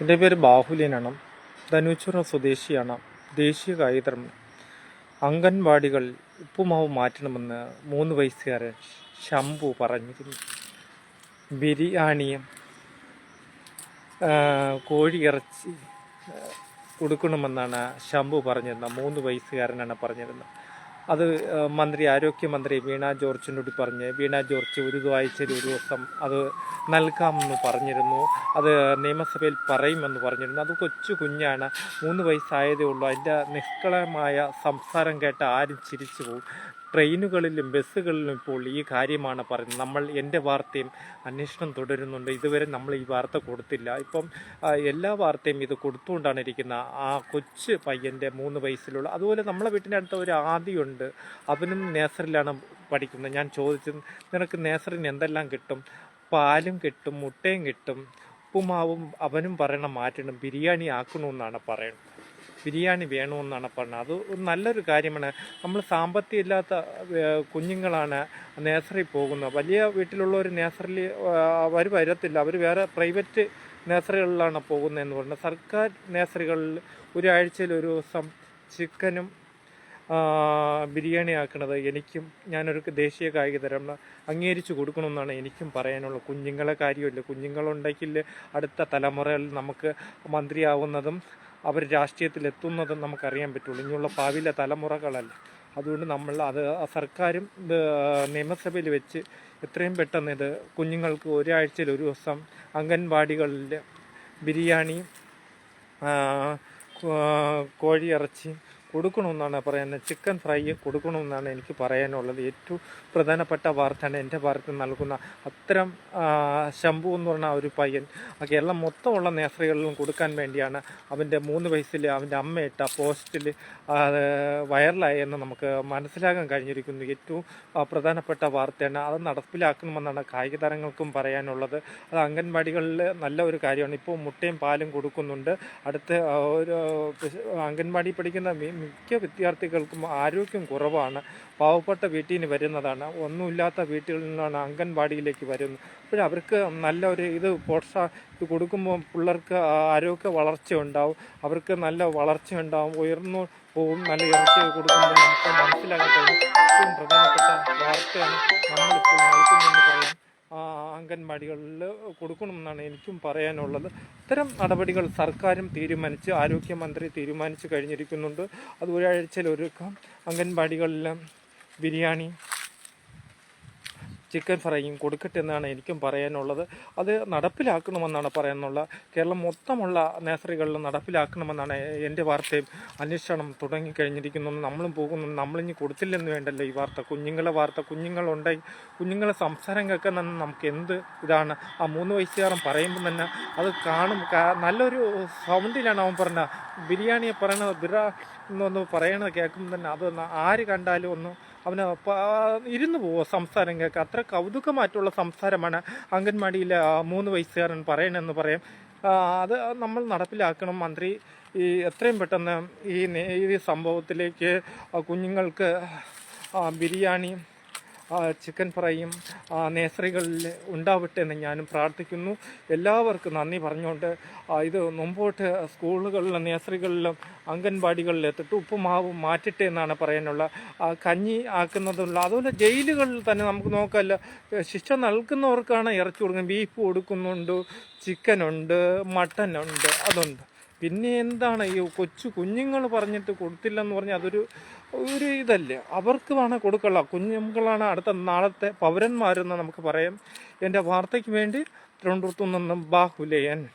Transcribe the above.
എന്റെ പേര് ബാഹുല്യനാണ് ധനുച്ചുറ സ്വദേശിയാണ്. ദേശീയ കായികതരം. അംഗൻവാടികൾ ഉപ്പുമാവ് മാറ്റണമെന്ന് മൂന്ന് വയസ്സുകാരൻ ശംഭു പറഞ്ഞിരുന്നു. ബിരിയാണിയും കോഴിയിറച്ചി കൊടുക്കണമെന്നാണ് ശംഭു പറഞ്ഞിരുന്നത്. മൂന്ന് വയസ്സുകാരനാണ് പറഞ്ഞിരുന്നത്. അത് മന്ത്രി ആരോഗ്യമന്ത്രി വീണ ജോർജിനോട് പറഞ്ഞ് വീണ ജോർജ് ഒരു ആഴ്ചയിൽ ഒരു ദിവസം അത് നൽകാമെന്ന് പറഞ്ഞിരുന്നു. അത് നിയമസഭയിൽ പറയുമെന്ന് പറഞ്ഞിരുന്നു. അത് കൊച്ചു കുഞ്ഞാണ്. മൂന്ന് വയസ്സായതേ ഉള്ളൂ. അതിന്റെ നിഷ്കളമായ സംസാരം കേട്ട് ആരും ചിരിച്ചു പോകും ട്രെയിനുകളിലും ബസ്സുകളിലും ഇപ്പോൾ ഈ കാര്യമാണ് പറയുന്നത്. നമ്മൾ എന്റെ വാർത്തയും അന്വേഷണം തുടരുന്നുണ്ട്. ഇതുവരെ നമ്മൾ ഈ വാർത്ത കൊടുത്തില്ല. ഇപ്പം എല്ലാ വാർത്തയും ഇത് കൊടുത്തുകൊണ്ടാണ് ഇരിക്കുന്ന ആ കൊച്ചു പയ്യന്റെ മൂന്ന് വയസ്സിലുള്ള അതുപോലെ നമ്മളെ വീട്ടിന്റെ അടുത്ത് ഒരു ആദിയുണ്ട്. അവനും നേസറിലാണ് പഠിക്കുന്നത്. ഞാൻ ചോദിച്ചു നിനക്ക് നേസറിന് എന്തെല്ലാം കിട്ടും? പാലും കിട്ടും മുട്ടയും കിട്ടും ഉപ്പുമാവും. അവനും പറയണം മാറ്റണം ബിരിയാണി ആക്കണമെന്നാണ് പറയുന്നത്. ബിരിയാണി വേണമെന്നാണ് പറഞ്ഞത്. അത് ഒരു നല്ലൊരു കാര്യമാണ്. നമ്മൾ സാമ്പത്തികം ഇല്ലാത്ത കുഞ്ഞുങ്ങളാണ് നേഴ്സറി പോകുന്നത്. വലിയ വീട്ടിലുള്ള ഒരു നേഴ്സറിൽ അവർ വരത്തില്ല. അവർ വേറെ പ്രൈവറ്റ് നേഴ്സറികളിലാണ് പോകുന്നതെന്ന് പറഞ്ഞത് സർക്കാർ നേഴ്സറികളിൽ ഒരാഴ്ചയിൽ ഒരു ദിവസം ചിക്കനും ബിരിയാണി ആക്കുന്നത് എനിക്കും ഞാനൊരു ദേശീയ കായിക തരം അംഗീകരിച്ചു കൊടുക്കണമെന്നാണ് എനിക്കും പറയാനുള്ളത്. കുഞ്ഞുങ്ങളെ കാര്യമില്ല. കുഞ്ഞുങ്ങളുണ്ടെങ്കിൽ അടുത്ത തലമുറയിൽ നമുക്ക് മന്ത്രിയാവുന്നതും അവർ രാഷ്ട്രീയത്തിൽ എത്തുന്നത് നമുക്കറിയാൻ പറ്റുള്ളൂ. ഇനിയുള്ള ഭാവിയിലെ തലമുറകളല്ല. അതുകൊണ്ട് നമ്മൾ അത് സർക്കാരും നിയമസഭയിൽ വെച്ച് എത്രയും പെട്ടെന്ന് ഇത് കുഞ്ഞുങ്ങൾക്ക് ഒരാഴ്ചയിൽ ഒരു ദിവസം അംഗൻവാടികളിൽ ബിരിയാണി ആ, കോ- കോഴിയിറച്ചിയും കൊടുക്കണമെന്നാണ് പറയുന്നത്. ചിക്കൻ ഫ്രൈ കൊടുക്കണമെന്നാണ് എനിക്ക് പറയാനുള്ളത്. ഏറ്റവും പ്രധാനപ്പെട്ട വാർത്തയാണ് എന്റെ ഭാരതത്തിൽ നൽകുന്ന അത്തരം ശംഭു എന്ന് പറഞ്ഞ ഒരു പയ്യൻ കേരളം മൊത്തമുള്ള നേസറികളിലും കൊടുക്കാൻ വേണ്ടിയാണ് അവന്റെ മൂന്ന് വയസ്സിൽ അവന്റെ അമ്മയിട്ട പോസ്റ്റിൽ വൈറലായെന്ന് നമുക്ക് മനസ്സിലാക്കാൻ കഴിഞ്ഞിരിക്കുന്നു. ഏറ്റവും പ്രധാനപ്പെട്ട വാർത്തയാണ്. അത് നടപ്പിലാക്കണമെന്നാണ് കായിക താരങ്ങൾക്കും പറയാനുള്ളത്. അത് അംഗൻവാടികളിൽ നല്ല ഒരു കാര്യമാണ്. ഇപ്പോൾ മുട്ടയും പാലും കൊടുക്കുന്നുണ്ട്. അടുത്ത് ഒരു അംഗൻവാടി പഠിക്കുന്ന മിക്ക വിദ്യാർത്ഥികൾക്കും ആരോഗ്യം കുറവാണ്. പാവപ്പെട്ട വീട്ടിൽ നിന്ന് വരുന്നതാണ്. ഒന്നുമില്ലാത്ത വീട്ടിൽ നിന്നാണ് അംഗൻവാടിയിലേക്ക് വരുന്നത്. അപ്പോൾ അവർക്ക് നല്ല ഒരു ഇത് ഇത് കൊടുക്കുമ്പോൾ പിള്ളേർക്ക് ആരോഗ്യ വളർച്ച ഉണ്ടാവും. അവർക്ക് നല്ല വളർച്ച ഉണ്ടാവും. ഉയർന്നു പോവും. നല്ല ഇറച്ചി കൊടുക്കുമ്പോൾ നമുക്ക് മനസ്സിലാക്കാൻ കഴിയും. ഏറ്റവും പ്രധാനപ്പെട്ട വാർത്തയാണ് നമ്മളിപ്പോൾ നൽകുന്നതെന്ന് പറയാം അംഗൻവാടികളിൽ കൊടുക്കണമെന്നാണ് എനിക്കും പറയാനുള്ളത്. ഇത്തരം നടപടികൾ സർക്കാരും തീരുമാനിച്ച് ആരോഗ്യമന്ത്രി തീരുമാനിച്ചു കഴിഞ്ഞിരിക്കുന്നുണ്ട്. അത് ഒരാഴ്ചയിൽ ഒരുക്കം അംഗൻവാടികളിൽ ബിരിയാണി ചിക്കൻ ഫ്രൈയും കൊടുക്കട്ടെ എന്നാണ് എനിക്കും പറയാനുള്ളത്. അത് നടപ്പിലാക്കണമെന്നാണ് പറയാനുള്ള. കേരളം മൊത്തമുള്ള നേസറികളിൽ നടപ്പിലാക്കണമെന്നാണ് എന്റെ വാർത്തയും അന്വേഷണം തുടങ്ങിക്കഴിഞ്ഞിരിക്കുന്നു. നമ്മളും പോകുന്നു. നമ്മളിനി കൊടുത്തില്ലെന്ന് വേണ്ടല്ലോ ഈ വാർത്ത. കുഞ്ഞുങ്ങളെ വാർത്ത കുഞ്ഞുങ്ങളുണ്ടെങ്കിൽ കുഞ്ഞുങ്ങളെ സംസാരം കേൾക്കാൻ നമുക്ക് എന്ത് ഇതാണ്? ആ മൂന്ന് വയസ്സുകാരൻ പറയുമ്പോൾ തന്നെ അത് കാണും. നല്ലൊരു സൗണ്ടിലാണ് അവൻ പറഞ്ഞ. ബിരിയാണിയെ പറയണത് ബിറ എന്നൊന്ന് പറയണത് കേൾക്കുമ്പോൾ തന്നെ അത് ആര് കണ്ടാലും ഒന്ന് അവന് ഇരുന്നു ഇരുന്ന് പോവോ സംസാരം കേൾക്കുക അത്ര കൗതുകമായിട്ടുള്ള സംസാരമാണ് അംഗൻവാടിയിലെ മൂന്ന് വയസ്സുകാരൻ പറയണമെന്ന് പറയാം. അത് നമ്മൾ നടപ്പിലാക്കണം. മന്ത്രി ഈ എത്രയും പെട്ടെന്ന് ഈ ഈ സംഭവത്തിലേക്ക് കുഞ്ഞുങ്ങൾക്ക് ബിരിയാണി ചിക്കൻ ഫ്രൈയും നേസറികളിൽ ഉണ്ടാവട്ടെ എന്ന് ഞാനും പ്രാർത്ഥിക്കുന്നു. എല്ലാവർക്കും നന്ദി പറഞ്ഞുകൊണ്ട് ഇത് മുമ്പോട്ട് സ്കൂളുകളിലും നേസറികളിലും അംഗൻവാടികളിൽ എത്തിട്ട് ഉപ്പുമാവ് മാറ്റട്ടെ എന്നാണ് പറയാനുള്ള. കഞ്ഞി ആക്കുന്നതുള്ള അതുപോലെ ജയിലുകളിൽ തന്നെ നമുക്ക് നോക്കല്ല. ശിക്ഷ നൽകുന്നവർക്കാണ് ഇറച്ചി കൊടുക്കുന്നത്. ബീഫ് കൊടുക്കുന്നുണ്ട് ചിക്കനുണ്ട് മട്ടനുണ്ട് അതുണ്ട്. പിന്നെ എന്താണ് ഈ കൊച്ചു കുഞ്ഞുങ്ങൾ പറഞ്ഞിട്ട് കൊടുത്തില്ലെന്ന് പറഞ്ഞാൽ അതൊരു ഒരു ഇതല്ലേ. അവർക്ക് വേണം കൊടുക്കള്ള. കുഞ്ഞുങ്ങളാണ് അടുത്ത നാളത്തെ പൗരന്മാരെന്ന് നമുക്ക് പറയാം. എന്റെ വാർത്തയ്ക്ക് വേണ്ടി തിരുവനന്തപുരത്തു നിന്നും ബാഹുലയൻ.